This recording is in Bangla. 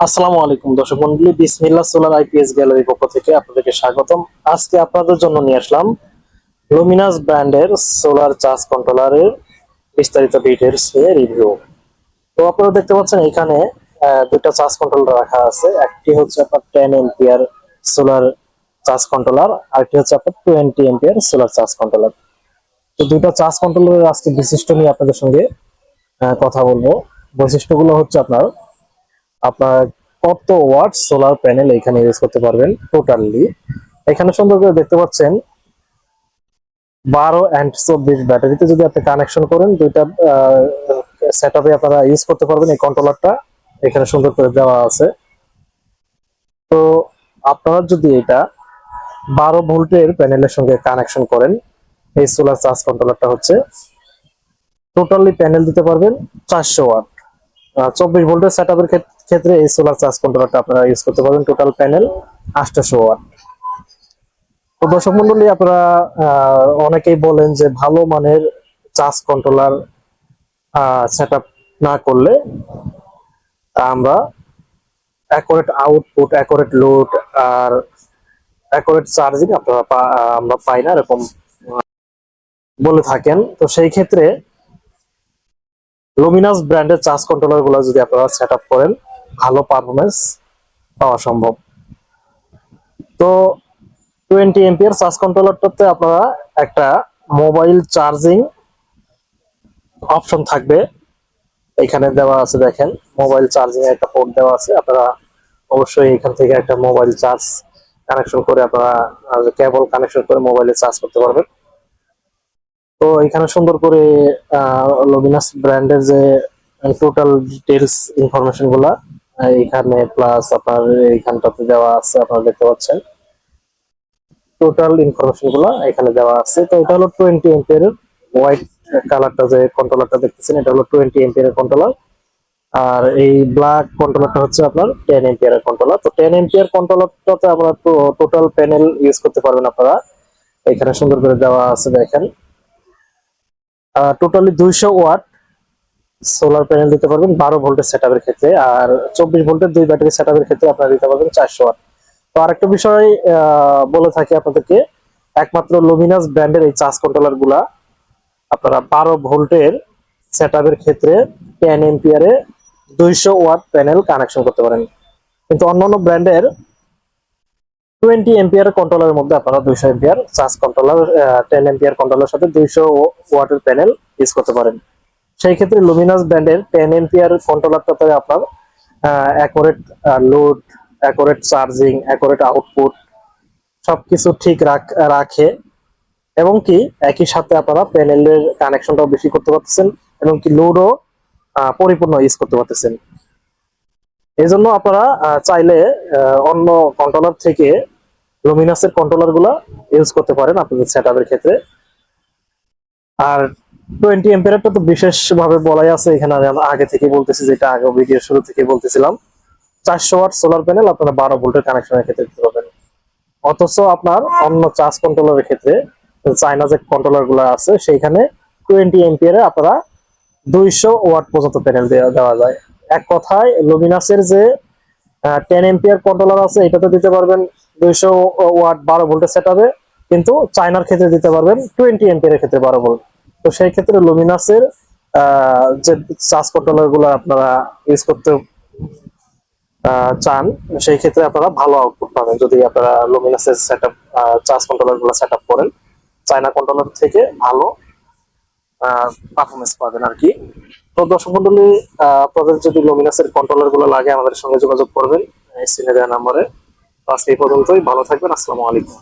আসসালামু আলাইকুম দর্শক মন্ডলী, বিসমিল্লাহ সোলার আইপিএস গ্যালারির পক্ষ থেকে আপনাদেরকে স্বাগতম। আজকে আপনাদের জন্য নিয়ে আসলাম লুমিনাস ব্র্যান্ডের সোলার চার্জ কন্ট্রোলারের বিস্তারিত ডিটেলস নিয়ে রিভিউ তো আপনারা দেখতে পাচ্ছেন এখানে দুটো চার্জ কন্ট্রোলার রাখা আছে। একটি হচ্ছে আপনার ten ampere solar charge controller, আরেকটি হচ্ছে আপনার twenty ampere solar charge controller. তো দুটো চার্জ কন্ট্রোলারের আজকে বিশিষ্ট নিয়ে আপনাদের সঙ্গে কথা বলব। বৈশিষ্ট্যগুলো হচ্ছে আপনার আপনার কত ওয়াট সোলার প্যানেল এখানে ইউজ করতে পারবেন টোটালি? এখানে সুন্দর করে দেখতে পাচ্ছেন, বারো অ্যান্ড চব্বিশ ব্যাটারিতে যদি আপনি কানেকশন করেন, দুইটা সেট আপে আপনারা ইউজ করতে পারবেন এই কন্ট্রোলারটা এখানে সুন্দর করে দেওয়া আছে। তো আপনারা যদি এটা বারো ভোল্টের প্যানেলের সঙ্গে কানেকশন করেন, এই সোলার চার্জ কন্ট্রোলারটা হচ্ছে টোটালি প্যানেল দিতে পারবেন চারশো ওয়াট। চব্বিশ ভোল্টের সেট আপের ক্ষেত্রে এই সোলার চার্জ কন্ট্রোলারটা আপনারা ইউজ করতে পারবেন। টোটাল প্যানেল আটশোশো ওয়াট তো দর্শক মন্ডলী, আপনারা অনেকেই বলেন যে ভালো মানের চার্জ কন্ট্রোলার সেট না করলে আমরা অ্যাকোরেট আউটপুট অ্যাকোরেট লোড আর অ্যাকোরেট চার্জিং আপনারা আমরা পাই না, এরকম বলে থাকেন। তো সেই ক্ষেত্রে লুমিনাস ব্র্যান্ডের চার্জ কন্ট্রোলারগুলো যদি আপনারা সেট করেন, ভালো পারফরমেন্স পাওয়া সম্ভব। তো টোয়েন্টি এমপিয়ার চার্জ কন্ট্রোলারটাতে আপনারা একটা মোবাইল চার্জিং অপশন থাকবে। এখানে দেওয়া আছে দেখেন মোবাইল চার্জিং এর একটা পোর্ট দেওয়া আছে। আপনারা অবশ্যই এখান থেকে একটা মোবাইল চার্জ কানেকশন করে আপনারা কেবল কানেকশন করে মোবাইলে চার্জ করতে পারবেন। তো এখানে সুন্দর করে লবিনাস ব্র্যান্ডের যে টোটাল ডিটেলস ইনফরমেশনগুলা এখানে প্লাস আপনার এইখানটাতে দেওয়া আছে, আপনারা দেখতে পাচ্ছেন। টোটাল ইনফরমেশনগুলা এখানে দেওয়া আছে। তো এটা হলো টোয়েন্টি এম্পিয়ার হোয়াইট কালারটা যে কন্ট্রোলারটা দেখতেছেন, এটা হলো টোয়েন্টি এম্পিয়ার কন্ট্রোলার আর এই ব্ল্যাক কন্ট্রোলারটা হচ্ছে আপনার টেন এম্পিয়ার কন্ট্রোলার তো টেন এম্পিয়ার কন্ট্রোলারটাতে আপনারা টোটাল প্যানেল ইউজ করতে পারবেন আপনারা। এখানে সুন্দর করে দেওয়া আছে দেখেন। টোটালি দুইশো ওয়াট সোলার প্যানেল দিতে পারবেন, বারো ভোল্টের সেট ক্ষেত্রে, আর চব্বিশ ভোল্টের দুই ব্যাটারি সেট ক্ষেত্রে আপনারা দিতে পারবেন চারশো ওয়াট। তো আরেকটা বিষয় বলে থাকি আপনাদেরকে, একমাত্র লুমিনাস ব্র্যান্ডের এই চার্জ কন্ট্রোলারগুলা আপনারা বারো ভোল্টের সেট ক্ষেত্রে টেন এম্পিয়ারে দুইশো ওয়াট প্যানেল কানেকশন করতে পারেন। কিন্তু অন্যান্য ব্র্যান্ডের টোয়েন্টি এম্পিয়ার কন্ট্রোলারের মধ্যে আপনারা দুইশো ampere charge controller ten ampere controller সাথে দুইশো ওয়াটের প্যানেল ইউজ করতে পারেন। সেই ক্ষেত্রে লুমিনাস ব্র্যান্ডের টেন এম্পিয়ার কন্ট্রোলারটাতে আপনার accurate load accurate charging accurate output সবকিছু ঠিক রাখ- রাখে এবং কি একই সাথে আপনারা প্যানেলের কানেকশনটাও বেশি করতে পারতেছেন এবং কি লোডও পরিপূর্ণ ইউজ করতে পারতেছেন। এই জন্য আপনারা চাইলে অন্য কন্ট্রোলার থেকে লুমিনাসের কন্ট্রোলারগুলা ইউজ করতে পারেন আপনাদের সেট ক্ষেত্রে। আর টোয়েন্টি এম্পিয়ারটা তো বিশেষ ভাবে বলাই আছে, এখানে আমি আগে থেকে বলতেছি, যেটা আগে ভিডিও শুরু থেকে বলতেছিলাম। চারশো ওয়াট সোলার প্যানেল আপনারা বারো ভোল্টের কানেকশনের ক্ষেত্রে দিতে পারবেন। অথচ আপনার অন্য চার্জ কন্ট্রোলারের ক্ষেত্রে চাইনা যে কন্ট্রোলারগুলো আছে, সেইখানে টোয়েন্টি এম্পিয়ারে আপনারা দুইশো ওয়াট পর্যন্ত প্যানেল দেওয়া যায়। এক কথায় লুমিনাসের যে টেন এম্পিয়ার কন্ট্রোলার আছে, এটাতে দিতে পারবেন দুইশো ওয়াট বারো ভোল্টের সেট কিন্তু চায়নার ক্ষেত্রে দিতে পারবেন টোয়েন্টি এম্পিয়ারের ক্ষেত্রে বারো ভোল্ট তো সেই ক্ষেত্রে লুমিনাসের যে চার্জ কন্ট্রোলারগুলো আপনারা ইউজ করতে চান, সেই ক্ষেত্রে আপনারা ভালো আউটপুট পাবেন যদি আপনারা লুমিনাসের সেট আপ চার্জ কন্ট্রোলারগুলো সেট আপ করেন। চায়না কন্ট্রোলার থেকে ভালো পারফরমেন্স পাবেন আর কি। তো দর্শক মন্ডলী আপনাদের যদি লুমিনাসের কন্ট্রোলারগুলো লাগে, আমাদের সঙ্গে যোগাযোগ করবেন স্ক্রিনে দেওয়া নম্বরে আজকে এই পর্যন্তই, ভালো থাকবেন, আসসালামু আলাইকুম।